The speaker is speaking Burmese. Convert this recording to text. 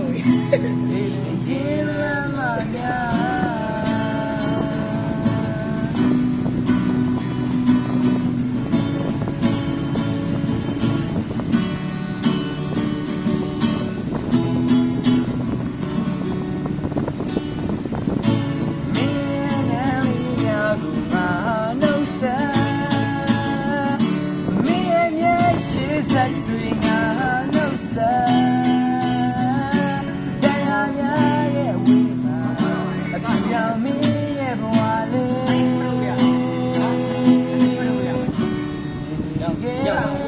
ဘူး Yo, yo.